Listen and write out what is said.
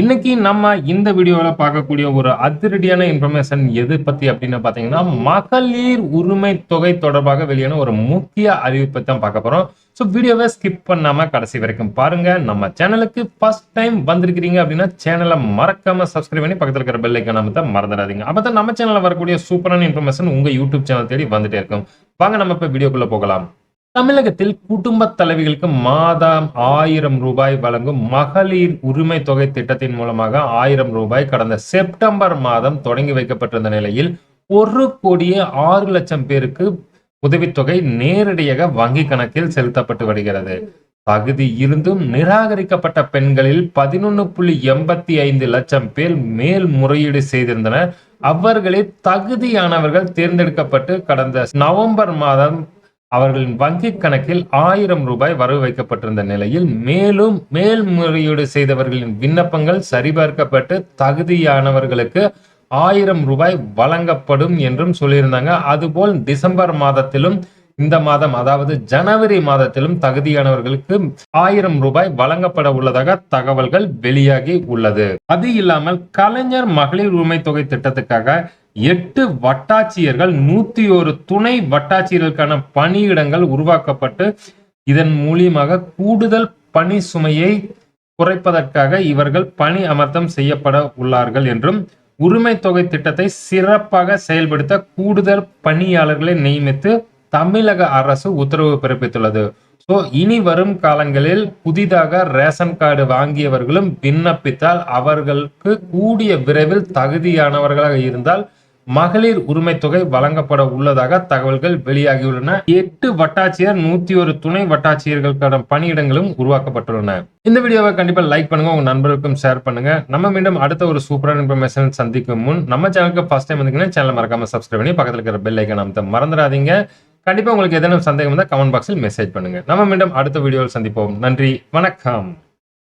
இன்னைக்கு நம்ம இந்த வீடியோவில் பார்க்கக்கூடிய ஒரு அதிரடியான இன்ஃபர்மேஷன் எது பற்றி அப்படின்னு பார்த்தீங்கன்னா மகளிர் உரிமை தொகை தொடர்பாக வெளியான ஒரு முக்கிய அறிவிப்பை தான் பார்க்க போகிறோம் ஸோ வீடியோவை ஸ்கிப் பண்ணாமல் கடைசி வரைக்கும் பாருங்க. நம்ம சேனலுக்கு ஃபர்ஸ்ட் டைம் வந்திருக்கிறீங்க அப்படின்னா சேனலை மறக்காமல் சப்ஸ்கிரைப் பண்ணி பக்கத்தில் இருக்கிற பெல் ஐக்கான தான் மறந்துடாதீங்க. அப்போ தான் நம்ம சேனலில் வரக்கூடிய சூப்பரான இன்ஃபர்மேஷன் உங்கள் யூடியூப் சேனல் தேடி வந்துட்டே இருக்கும். வாங்க நம்ம இப்போ வீடியோக்குள்ளே போகலாம். தமிழகத்தில் குடும்ப தலைவிகளுக்கு மாதம் ஆயிரம் ரூபாய் வழங்கும் மகளிர் உரிமை தொகை திட்டத்தின் மூலமாக ஆயிரம் ரூபாய் கடந்த செப்டம்பர் மாதம் தொடங்கி வைக்கப்பட்டிருந்த நிலையில் ஒரு கோடியே ஆறு லட்சம் பேருக்கு உதவித்தொகை நேரடியாக வங்கி கணக்கில் செலுத்தப்பட்டு வருகிறது. தகுதி இருந்தும் நிராகரிக்கப்பட்ட பெண்களில் பதினொன்று புள்ளி எண்பத்தி ஐந்து லட்சம் பேர் மேல்முறையீடு செய்திருந்தனர். அவர்களில் தகுதியானவர்கள் தேர்ந்தெடுக்கப்பட்டு கடந்த நவம்பர் மாதம் அவர்களின் வங்கி கணக்கில் ஆயிரம் ரூபாய் வரவு வைக்கப்பட்டிருந்த நிலையில் மேலும் மேல்முறையீடு செய்தவர்களின் விண்ணப்பங்கள் சரிபார்க்கப்பட்டு தகுதியானவர்களுக்கு ஆயிரம் ரூபாய் வழங்கப்படும் என்றும் சொல்லியிருந்தாங்க. அதுபோல் டிசம்பர் மாதத்திலும் இந்த மாதம் அதாவது ஜனவரி மாதத்திலும் தகுதியானவர்களுக்கு ஆயிரம் ரூபாய் வழங்கப்பட உள்ளதாக தகவல்கள் வெளியாகி உள்ளது. அது இல்லாமல் கலைஞர் மகளிர் உரிமை தொகை திட்டத்துக்காக எட்டு வட்டாட்சியர்கள் நூத்தி ஒரு துணை வட்டாட்சியர்களுக்கான பணியிடங்கள் உருவாக்கப்பட்டு இதன் மூலியமாக கூடுதல் பணி சுமையை குறைப்பதற்காக இவர்கள் பணி அமர்த்தம் செய்யப்பட உள்ளார்கள் என்றும் உரிமை தொகை திட்டத்தை சிறப்பாக செயல்படுத்த கூடுதல் பணியாளர்களை நியமித்து தமிழக அரசு உத்தரவு பிறப்பித்துள்ளது. ஸோ இனி வரும் காலங்களில் புதிதாக ரேஷன் கார்டு வாங்கியவர்களும் விண்ணப்பித்தால் அவர்களுக்கு கூடிய விரைவில் தகுதியானவர்களாக இருந்தால் மகளிர் உரிமை தொகை வழங்கப்பட உள்ளதாக தகவல்கள் வெளியாகியுள்ளன. எட்டு வட்டாட்சியர் நூத்தி ஒரு துணை வட்டாட்சியர்களுக்கான பணியிடங்களும் உருவாக்கப்பட்டுள்ளன. இந்த வீடியோவை கண்டிப்பா லைக் பண்ணுங்க உங்க நண்பர்களுக்கும் ஷேர் பண்ணுங்க. நம்ம மீண்டும் அடுத்த ஒரு சூப்பரான இன்ஃபர்மேஷன் சந்திக்கும் முன் நம்ம சேனலுக்கு ஃபர்ஸ்ட் டைம் வந்தீங்கன்னா சேனல் மறக்காம சப்ஸ்கிரைப் பண்ணி பக்கத்தில் இருக்கிற பெல் ஐக்கன் அமைத்த மறந்துடாதீங்க. கண்டிப்பா உங்களுக்கு ஏதேனும் சந்தேகம் இருந்தால் கமெண்ட் பாக்ஸில் மெசேஜ் பண்ணுங்க. நம்ம மீண்டும் அடுத்த வீடியோவில் சந்திப்போம். நன்றி வணக்கம்.